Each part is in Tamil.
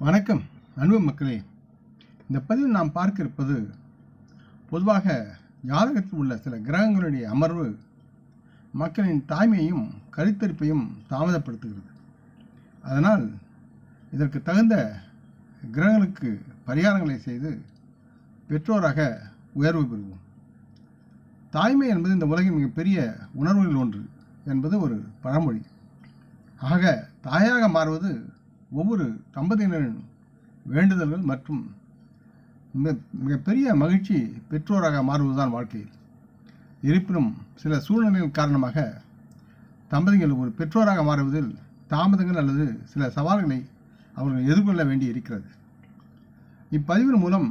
வணக்கம் அன்பு மக்களே. இந்த பதிவில் நாம் பார்க்க இருப்பது பொதுவாக ஜாதகத்தில் உள்ள சில கிரகங்களுடைய அமர்வு மக்களின் தாய்மையையும் கருத்தரிப்பையும் தாமதப்படுத்துகிறது. அதனால் இதற்கு தகுந்த கிரகங்களுக்கு பரிகாரங்களை செய்து பெற்றோராக உயர்வு பெறுவோம். தாய்மை என்பது இந்த உலகின் மிகப்பெரிய உணர்வுகளில் ஒன்று என்பது ஒரு பழமொழி. ஆக தாயாக மாறுவது ஒவ்வொரு தம்பதியினரின் வேண்டுதல்கள் மற்றும் மிக மிகப்பெரிய மகிழ்ச்சி பெற்றோராக மாறுவதுதான் வாழ்க்கை. இருப்பினும் சில சூழ்நிலைகள் காரணமாக தம்பதிகள் ஒரு பெற்றோராக மாறுவதில் தாமதங்கள் அல்லது சில சவால்களை அவர்கள் எதிர்கொள்ள வேண்டி இருக்கிறது இப்பதிவின் மூலம்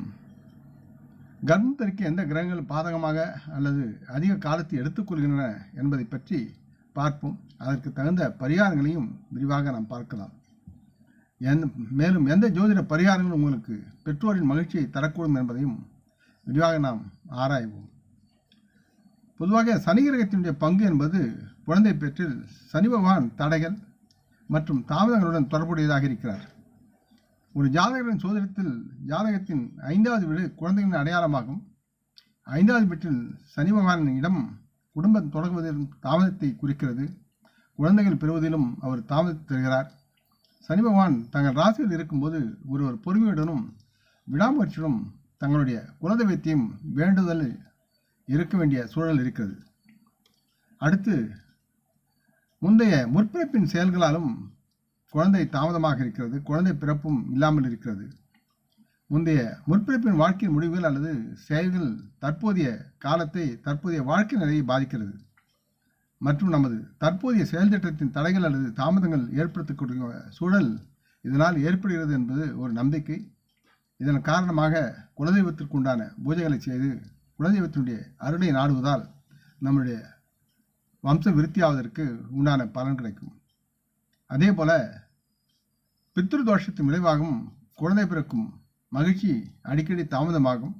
கர்ப்பம் தரிக்க எந்த கிரகங்கள் பாதகமாக அல்லது அதிக காலத்தை எடுத்துக்கொள்கின்றன என்பதை பற்றி பார்ப்போம். அதற்கு தகுந்த பரிகாரங்களையும் விரிவாக நாம் பார்க்கலாம். எந்த மேலும் எந்த ஜோதிட பரிகாரங்கள் உங்களுக்கு பெற்றோரின் மகிழ்ச்சியை தரக்கூடும் என்பதையும் விரிவாக நாம் ஆராய்வோம். பொதுவாக சனி கிரகத்தினுடைய பங்கு என்பது குழந்தை பெற்றில் சனி பகவான் தடைகள் மற்றும் தாமதங்களுடன் தொடர்புடையதாக இருக்கிறார். ஒரு ஜாதகரின் சோதனத்தில் ஜாதகத்தின் ஐந்தாவது வீடு குழந்தைகளின் அடையாளமாகும். ஐந்தாவது வீட்டில் சனி பகவானின் இடம் குடும்பம் தொடங்குவதிலும் தாமதத்தை குறிக்கிறது. குழந்தைகள் பெறுவதிலும் அவர் தாமதத்தை தருகிறார். சனி பகவான் தங்கள் ராசியில் இருக்கும்போது ஒருவர் பொறுமையுடனும் விடாமுயற்சியுடன் தங்களுடைய குலதெய்வத்தையும் வேண்டுதல் இருக்க வேண்டிய சூழல் இருக்கிறது. அடுத்து முந்தைய முற்பிறப்பின் செயல்களாலும் குழந்தை தாமதமாக இருக்கிறது குழந்தை பிறப்பும் இல்லாமல் இருக்கிறது. முந்தைய முற்பிறப்பின் வாழ்க்கையின் முடிவுகள் அல்லது செயல்கள் தற்போதைய காலத்தை தற்போதைய வாழ்க்கை நிலையை பாதிக்கிறது. மற்றும் நமது தற்போதைய செயல் திட்டத்தின் தடைகள் அல்லது தாமதங்கள் ஏற்படுத்தக்கூடிய சூழல் இதனால் ஏற்படுகிறது என்பது ஒரு நம்பிக்கை. இதன் காரணமாக குலதெய்வத்திற்கு உண்டான பூஜைகளை செய்து குலதெய்வத்தினுடைய அருளை நாடுவதால் நம்முடைய வம்ச விருத்தியாவதற்கு உண்டான பலன் கிடைக்கும். அதே போல பித்ரு தோஷத்தின் விளைவாகவும் குழந்தை பிறக்கும் மகிழ்ச்சி அடிக்கடி தாமதமாகும்.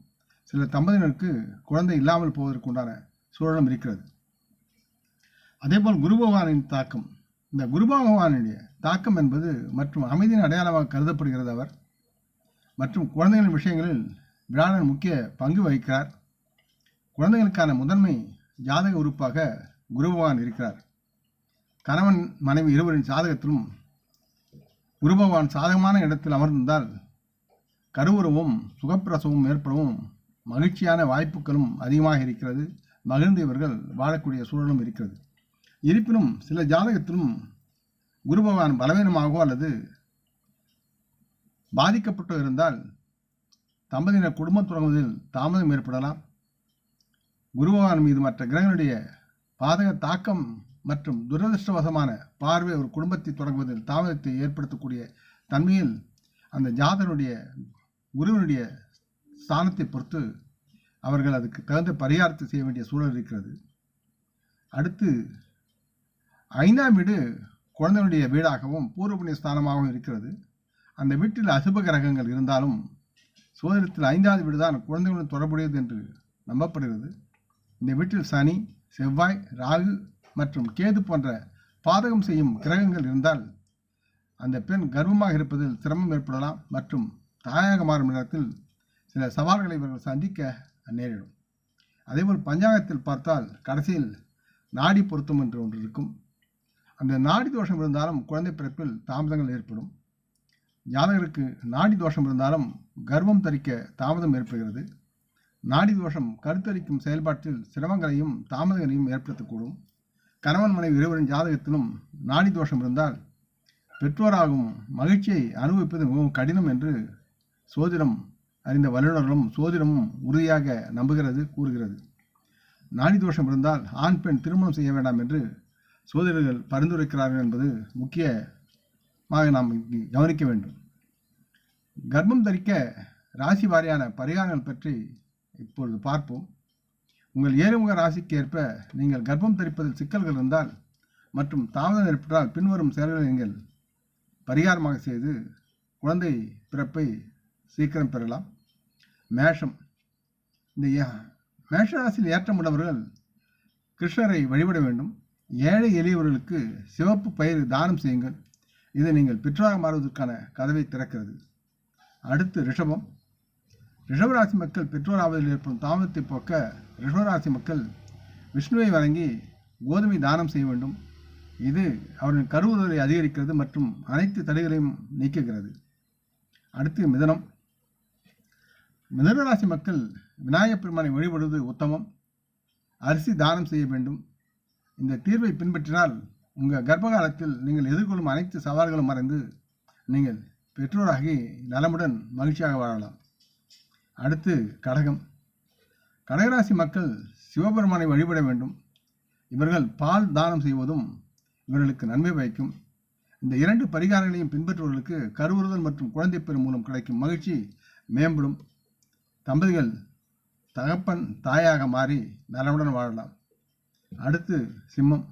சில தம்பதியினருக்கு குழந்தை இல்லாமல் போவதற்கு உண்டான சூழலும் இருக்கிறது. அதேபோல் குரு பகவானின் தாக்கம். இந்த குரு பகவானுடைய தாக்கம் என்பது மற்றும் அமைதியின் அடையாளமாக கருதப்படுகிறது அவர். மற்றும் குழந்தைகளின் விஷயங்களில் விழாவின் முக்கிய பங்கு வகிக்கிறார். குழந்தைகளுக்கான முதன்மை ஜாதக உறுப்பாக குரு பகவான் இருக்கிறார். கணவன் மனைவி இருவரின் ஜாதகத்திலும் குரு பகவான் சாதகமான இடத்தில் அமர்ந்திருந்தால் கருவுறவும் சுகப்பிரசவம் ஏற்படவும் மகிழ்ச்சியான வாய்ப்புகளும் அதிகமாக இருக்கிறது. மகிழ்ந்து இவர்கள் வாழக்கூடிய சூழலும் இருக்கிறது. இருப்பினும் சில ஜாதகத்திலும் குரு பகவான் பலவீனமாகவோ அல்லது பாதிக்கப்பட்டோ இருந்தால் தம்பதியினர் குடும்பம் தொடங்குவதில் தாமதம் ஏற்படலாம். குரு பகவான் மீது மற்ற கிரகங்களுடைய பாதக தாக்கம் மற்றும் துரதிருஷ்டவசமான பார்வை ஒரு குடும்பத்தை தொடங்குவதில் தாமதத்தை ஏற்படுத்தக்கூடிய தன்மையில் அந்த ஜாதகனுடைய குருவினுடைய ஸ்தானத்தை பொறுத்து அவர்கள் அதுக்கு தகுந்த பரிகாரத்தை செய்ய வேண்டிய சூழல் இருக்கிறது. அடுத்து ஐந்தாம் வீடு குழந்தைகளுடைய வீடாகவும் பூர்வ புண்ணிய ஸ்தானமாகவும் இருக்கிறது. அந்த வீட்டில் அசுப கிரகங்கள் இருந்தாலும் சோதனத்தில் ஐந்தாவது வீடு தான் குழந்தைகளுடன் தொடர்புடையது என்று நம்பப்படுகிறது. இந்த வீட்டில் சனி செவ்வாய் ராகு மற்றும் கேது போன்ற பாதகம் செய்யும் கிரகங்கள் இருந்தால் அந்த பெண் கர்ப்பமாக இருப்பதில் சிரமம் ஏற்படலாம் மற்றும் தாயாக மாறும் நேரத்தில் சில சவால்களை இவர்கள் சந்திக்க நேரிடும். அதேபோல் பஞ்சாங்கத்தில் பார்த்தால் கடைசியில் நாடி பொருத்தம் என்று ஒன்று இருக்கும். அந்த நாடி தோஷம் இருந்தாலும் குழந்தை பிறப்பில் தாமதங்கள் ஏற்படும். ஜாதகருக்கு நாடி தோஷம் இருந்தாலும் கர்வம் தரிக்க தாமதம் ஏற்படுகிறது. நாடி தோஷம் கருத்தரிக்கும் செயல்பாட்டில் சிரமங்களையும் தாமதங்களையும் ஏற்படுத்தக்கூடும். கணவன் மனைவி இருவரின் ஜாதகத்திலும் நாடி தோஷம் இருந்தால் பெற்றோராகும் மகிழ்ச்சியை அனுபவிப்பது மிகவும் கடினம் என்று சோதிடம் அறிந்த வல்லுநர்களும் சோதிடமும் உறுதியாக நம்புகிறது கூறுகிறது. நாடி தோஷம் இருந்தால் ஆண் பெண் திருமணம் செய்ய வேண்டாம் என்று சோதிடர்கள் பரிந்துரைக்கிறார்கள் என்பது முக்கியமாக நாம் இங்கு கவனிக்க வேண்டும். கர்ப்பம் தரிக்க ராசி வாரியான பரிகாரங்கள் பற்றி இப்பொழுது பார்ப்போம். உங்கள் ஏறுமுக ராசிக்கு ஏற்ப நீங்கள் கர்ப்பம் தரிப்பதில் சிக்கல்கள் இருந்தால் மற்றும் தாமதம் ஏற்பட்டால் பின்வரும் செயல்களை நீங்கள் பரிகாரமாக செய்து குழந்தை பிறப்பை சீக்கிரம் பெறலாம். மேஷம். இந்த ஏ- மேஷ ராசியில் ஏற்றம் உள்ளவர்கள் கிருஷ்ணரை வழிபட வேண்டும். ஏழை எளியவர்களுக்கு சிவப்பு பயிர் தானம் செய்யுங்கள். இது நீங்கள் பெற்றாக மாறுவதற்கான கதவை திறக்கிறது. அடுத்து ரிஷபம். ரிஷபராசி மக்கள் பெற்றோராவதில் ஏற்படும் தாமதத்தை போக்க ரிஷபராசி மக்கள் விஷ்ணுவை வணங்கி கோதுமை தானம் செய்ய வேண்டும். இது அவரின் கருவுதலை அதிகரிக்கிறது மற்றும் அனைத்து தடைகளையும் நீக்குகிறது. அடுத்து மிதனம். மிதனராசி மக்கள் விநாயகப் பெருமானை வழிபடுவது உத்தமம். அரிசி தானம் செய்ய வேண்டும். இந்த தீர்வை பின்பற்றினால் உங்கள் கர்ப்பகாலத்தில் நீங்கள் எதிர்கொள்ளும் அனைத்து சவால்களும் மறைந்து நீங்கள் பெற்றோராகி நலமுடன் மகிழ்ச்சியாக வாழலாம். அடுத்து கடகம். கடகராசி மக்கள் சிவபெருமானை வழிபட வேண்டும். இவர்கள் பால் தானம் செய்வதும் இவர்களுக்கு நன்மை பயக்கும். இந்த இரண்டு பரிகாரங்களையும் பின்பற்றுவர்களுக்கு கருவுறுதல் மற்றும் குழந்தை பெறும் மூலம் கிடைக்கும் மகிழ்ச்சி மேம்படும். தம்பதிகள் தகப்பன் தாயாக மாறி நலமுடன் வாழலாம். அடுத்து சிம்மம்.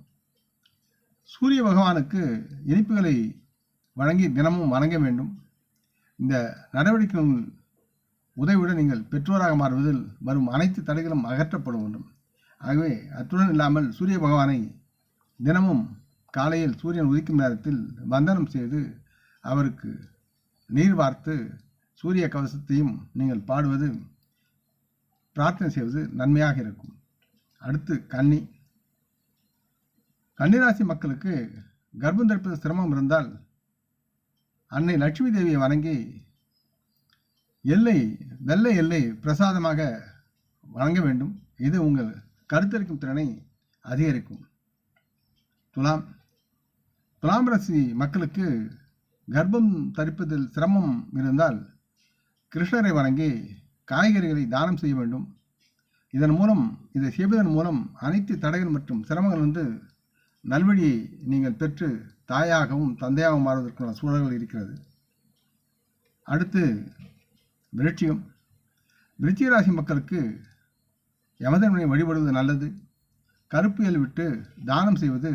சூரிய பகவானுக்கு இனிப்புகளை வழங்கி தினமும் வணங்க வேண்டும். இந்த நடவடிக்கையின் உதவியுடன் நீங்கள் பெற்றோராக மாறுவதில் வரும் அனைத்து தடைகளும் அகற்றப்பட வேண்டும். ஆகவே அத்துடன் இல்லாமல் சூரிய பகவானை தினமும் காலையில் சூரியன் உதிக்கும் நேரத்தில் வந்தனம் செய்து அவருக்கு நீர் வார்த்து சூரிய கவசத்தையும் நீங்கள் பாடுவது பிரார்த்தனை செய்வது நன்மையாக இருக்கும். அடுத்து கன்னி. கன்னிராசி மக்களுக்கு கர்ப்பம் தரிப்பது சிரமம் இருந்தால் அன்னை லட்சுமி தேவியை வணங்கி எல்லை வெள்ளை எல்லை பிரசாதமாக வழங்க வேண்டும். இது உங்கள் கருத்தரிக்கும் திறனை அதிகரிக்கும். துலாம் துலாம் ராசி மக்களுக்கு கர்ப்பம் தரிப்பதில் சிரமம் இருந்தால் கிருஷ்ணரை வணங்கி காய்கறிகளை தானம் செய்ய வேண்டும். இதன் மூலம் இதை செய்வதன் மூலம் அனைத்து தடைகள் மற்றும் சிரமங்கள் வந்து நல்வழியை நீங்கள் பெற்று தாயாகவும் தந்தையாகவும் மாறுவதற்கான சூழல்கள் இருக்கிறது. அடுத்து விருட்சியம் விருச்சிகராசி மக்களுக்கு யமதர்மனை வழிபடுவது நல்லது. கருப்பியல் விட்டு தானம் செய்வது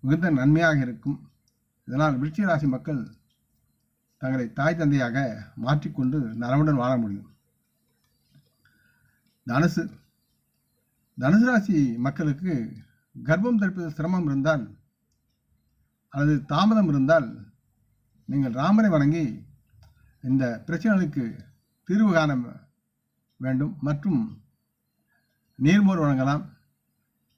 மிகுந்த நன்மையாக இருக்கும். இதனால் விருச்சிகராசி மக்கள் தங்களை தாய் தந்தையாக மாற்றிக்கொண்டு நலமுடன் வாழ முடியும். தனுசு. தனுசு ராசி மக்களுக்கு கர்ப்பம் தரிப்பதில் சிரமம் இருந்தால் அல்லது தாமதம் இருந்தால் நீங்கள் ராமரை வணங்கி இந்த பிரச்சனைகளுக்கு தீர்வு காண வேண்டும் மற்றும் நீர்மோர் வழங்கலாம்.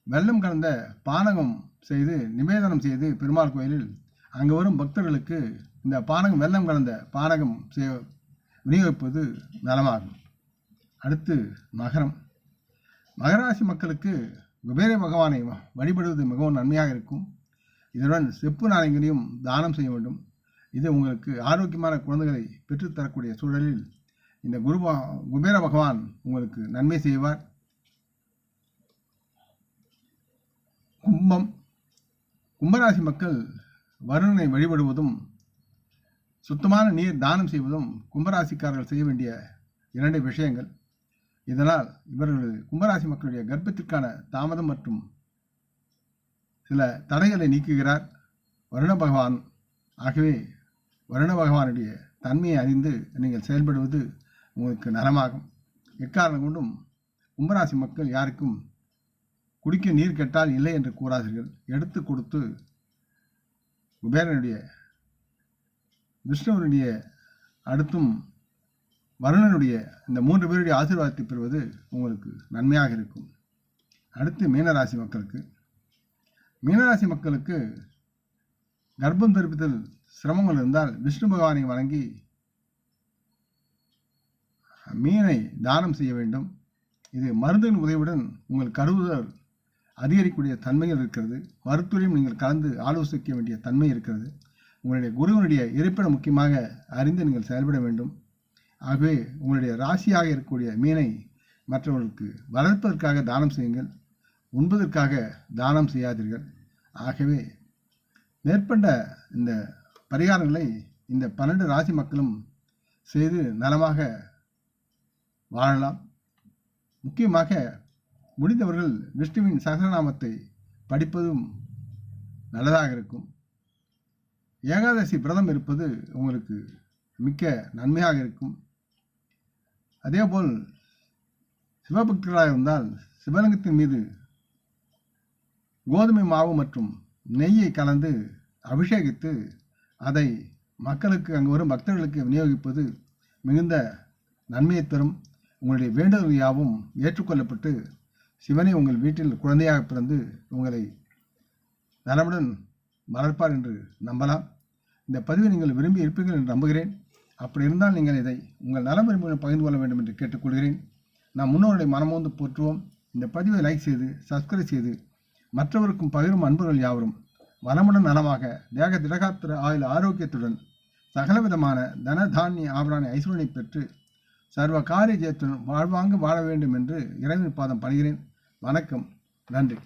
வெள்ளம் கலந்த பானகம் செய்து நிவேதனம் செய்து பெருமாள் கோயிலில் அங்கு வரும் பக்தர்களுக்கு இந்த பானகம் வெள்ளம் கலந்த பானகம் செய் விநியோகிப்பது நலமாகும். அடுத்து மகரம். மகராசி மக்களுக்கு குபேர பகவானை வழிபடுவது மிகவும் நன்மையாக இருக்கும். இதனுடன் செப்பு நாணயங்களையும் தானம் செய்ய வேண்டும். இது உங்களுக்கு ஆரோக்கியமான குழந்தைகளை பெற்றுத்தரக்கூடிய சூழலில் இந்த குரு குபேர பகவான் உங்களுக்கு நன்மை செய்வார். கும்பம் கும்பராசி மக்கள் வருணனை வழிபடுவதும் சுத்தமான நீர் தானம் செய்வதும் கும்பராசிக்காரர்கள் செய்ய வேண்டிய இரண்டு விஷயங்கள். இதனால் இவர்களது கும்பராசி மக்களுடைய கர்ப்பத்திற்கான தாமதம் மற்றும் சில தடைகளை நீக்குகிறார். வருண பகவான். ஆகவே வருண பகவானுடைய தன்மையை அறிந்து நீங்கள் செயல்படுவது உங்களுக்கு நலமாகும். எக்காரணம் கொண்டும் கும்பராசி மக்கள் யாருக்கும் குடிக்க நீர் கெட்டால் இல்லை என்று கூறாதீர்கள். எடுத்து கொடுத்து குபேரனுடைய விஷ்ணுவனுடைய அடுத்தும் வருணனுடைய இந்த மூன்று பேருடைய ஆசீர்வாதத்தை பெறுவது உங்களுக்கு நன்மையாக இருக்கும். அடுத்து மீனராசி மக்களுக்கு. மீனராசி மக்களுக்கு கர்ப்பம் தெரிவித்தல் சிரமங்கள் இருந்தால் விஷ்ணு பகவானை வணங்கி மீனை தானம் செய்ய வேண்டும். இது மருந்தின் உதவியுடன் உங்கள் கருவுதல் அதிகரிக்கக்கூடிய தன்மைகள் இருக்கிறது. மருத்துவரையும் நீங்கள் கலந்து ஆலோசிக்க வேண்டிய தன்மை இருக்கிறது. உங்களுடைய குருவினுடைய இருப்பிடம் முக்கியமாக அறிந்து நீங்கள் செயல்பட வேண்டும். ஆகவே உங்களுடைய ராசியாக இருக்கக்கூடிய மீனை மற்றவர்களுக்கு வளர்ப்பதற்காக தானம் செய்யுங்கள். உண்பதற்காக தானம் செய்யாதீர்கள். ஆகவே மேற்பட்ட இந்த பரிகாரங்களை இந்த பன்னெண்டு ராசி மக்களும் செய்து நலமாக வாழலாம். முக்கியமாக முடிந்தவர்கள் விஷ்ணுவின் சகசநாமத்தை படிப்பதும் நல்லதாக இருக்கும். ஏகாதசி விரதம் இருப்பது உங்களுக்கு மிக்க நன்மையாக இருக்கும். அதேபோல் சிவபக்தர்களாக இருந்தால் சிவலிங்கத்தின் மீது கோதுமை மாவு மற்றும் நெய்யை கலந்து அபிஷேகித்து அதை மக்களுக்கு அங்கு வரும் பக்தர்களுக்கு விநியோகிப்பது மிகுந்த நன்மையை தரும். உங்களுடைய வேண்டுதல் யாவும் ஏற்றுக்கொள்ளப்பட்டு சிவனை உங்கள் வீட்டில் குழந்தையாக பிறந்து உங்களை நலமுடன் வளர்ப்பார் என்று நம்பலாம். இந்த பதிவை நீங்கள் விரும்பி இருப்பீர்கள் என்று நம்புகிறேன். அப்படி இருந்தால் நீங்கள் இதை உங்கள் நலம் பகிர்ந்து கொள்ள வேண்டும் என்று கேட்டுக்கொள்கிறேன். நாம் முன்னோருடைய மனமோந்து போற்றுவோம். இந்த பதிவை லைக் செய்து சப்ஸ்கிரைப் செய்து மற்றவருக்கும் பகிரும் அன்புகள் யாவரும். வளமுடன் நலமாக தேக திடகாத்திர ஆயுள் ஆரோக்கியத்துடன் சகலவிதமான தன தானிய ஆபரான ஐஸ்வரனை பெற்று சர்வ காரிய ஜெயத்துடன் வாழ்வாங்கு வாழ வேண்டும் என்று இறைவன் பாதம் பணிகிறேன். வணக்கம். நன்றி.